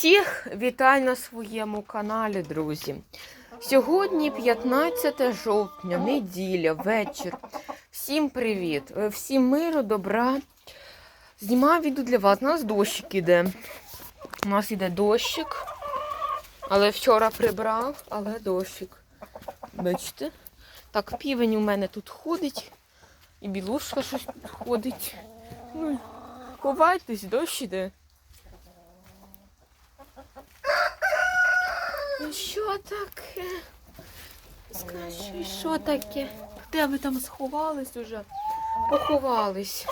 Всіх вітаю на своєму каналі, друзі. Сьогодні 15 жовтня, неділя, вечір. Всім привіт, е, всім миру, добра. Знімаю відео для вас. У нас дощик іде. У нас іде дощик. Але вчора прибрав, але дощик. Бачите? Так, півень у мене тут ходить. І білушка щось тут ходить. Ну, ховайтесь, дощ іде. Ну що таке? Скажи, що таке? Де ви там сховались уже? Поховались.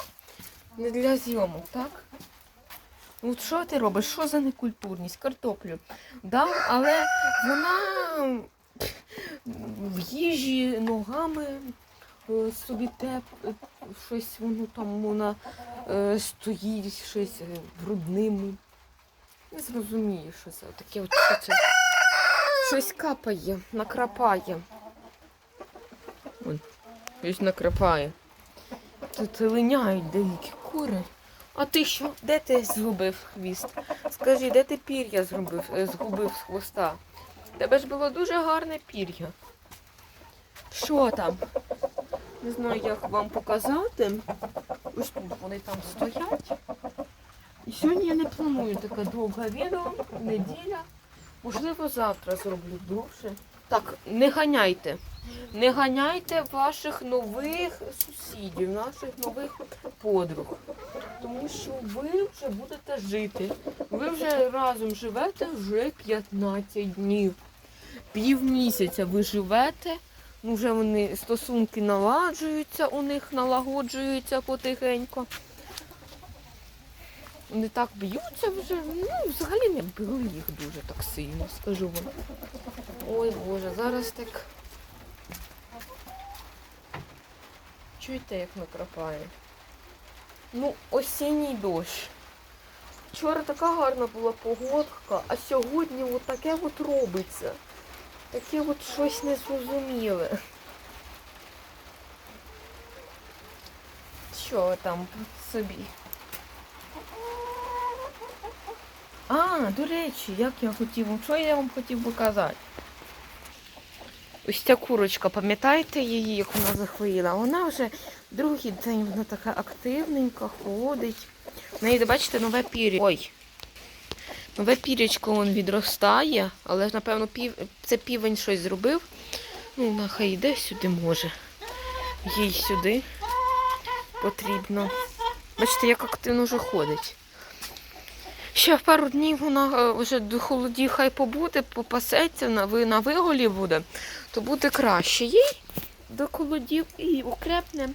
Не для зйомок, так? Ну що ти робиш? Що за некультурність? Картоплю. Дав, але вона в їжі ногами е, собі теп, е, щось воно там вона е, стоїть, щось брудним. Не зрозумію, що це таке от. Щось капає, накрапає. Ой, щось накрапає. Тут линяють деякі кури. А ти що? Де ти згубив хвіст? Скажи, де ти пір'я згубив, е, згубив з хвоста? Тебе ж було дуже гарне пір'я. Що там? Не знаю, як вам показати. Ось тут вони там стоять. І сьогодні я не планую таке довге відео, неділя. Можливо, завтра зроблю довше. Так, не ганяйте. Не ганяйте ваших нових сусідів, наших нових подруг. Тому що ви вже будете жити. Ви вже разом живете вже 15 днів. Півмісяця ви живете. Ну, вже вони стосунки наладжуються, у них налагоджуються потихеньку. Вони так б'ються вже, ну, взагалі не били їх дуже так сильно, скажу вам. Ой Боже, зараз так. Чуєте, як накрапає? Ну, осінній дощ. Вчора така гарна була погодка, а сьогодні от таке от робиться. Таке от щось незрозуміле. Що там собі? А, до речі, як я хотів, що я вам хотів показати? Ось ця курочка, пам'ятаєте її, як вона захворіла? Вона вже другий день вона така активненька, ходить. В неї, бачите, нове пір'я. Ой. Нове пірячко вон відростає, але напевно пів... це півень щось зробив. Ну, вона йде сюди може. Їй сюди потрібно. Бачите, як активно вже ходить. Ще пару днів вона е, вже до холодів хай побуде, попасеться, на, на виголі буде, то буде краще. Їй до холодів і окрепне.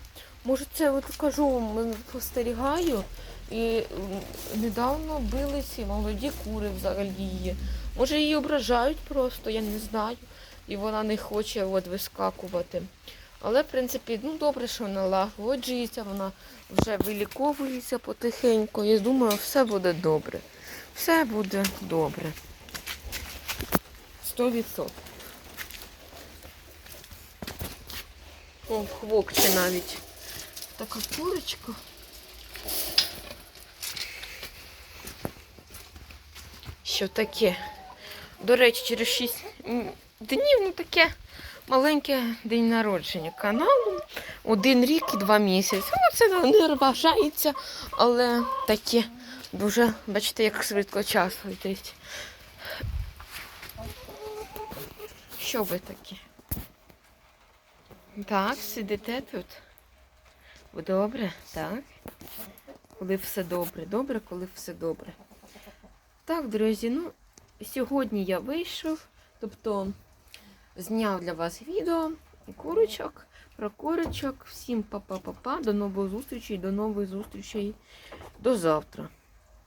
Може, це от кажу, спостерігаю. І недавно били ці молоді кури взагалі її. Може її ображають просто, я не знаю. І вона не хоче от вискакувати. Але, в принципі, ну добре, що вона лагоджується, вона вже виліковується потихеньку. Я думаю, все буде добре. Все буде добре. Сто відсотків. О, хвокче навіть. Така курочка. Що таке? До речі, через 6 днів, ну таке маленьке день народження каналу. Один рік і два місяці. Ну, це не вважається, але таке дуже, бачите, як швидко час летить. Що ви такі? Так, сидите тут. Добре, так. Коли все добре, добре, коли все добре. Так, друзі, ну, сьогодні я вийшов, тобто зняв для вас відео курочок, про курочок. Всім па-па-па-па, до нових зустрічей, до нових зустрічей, до завтра.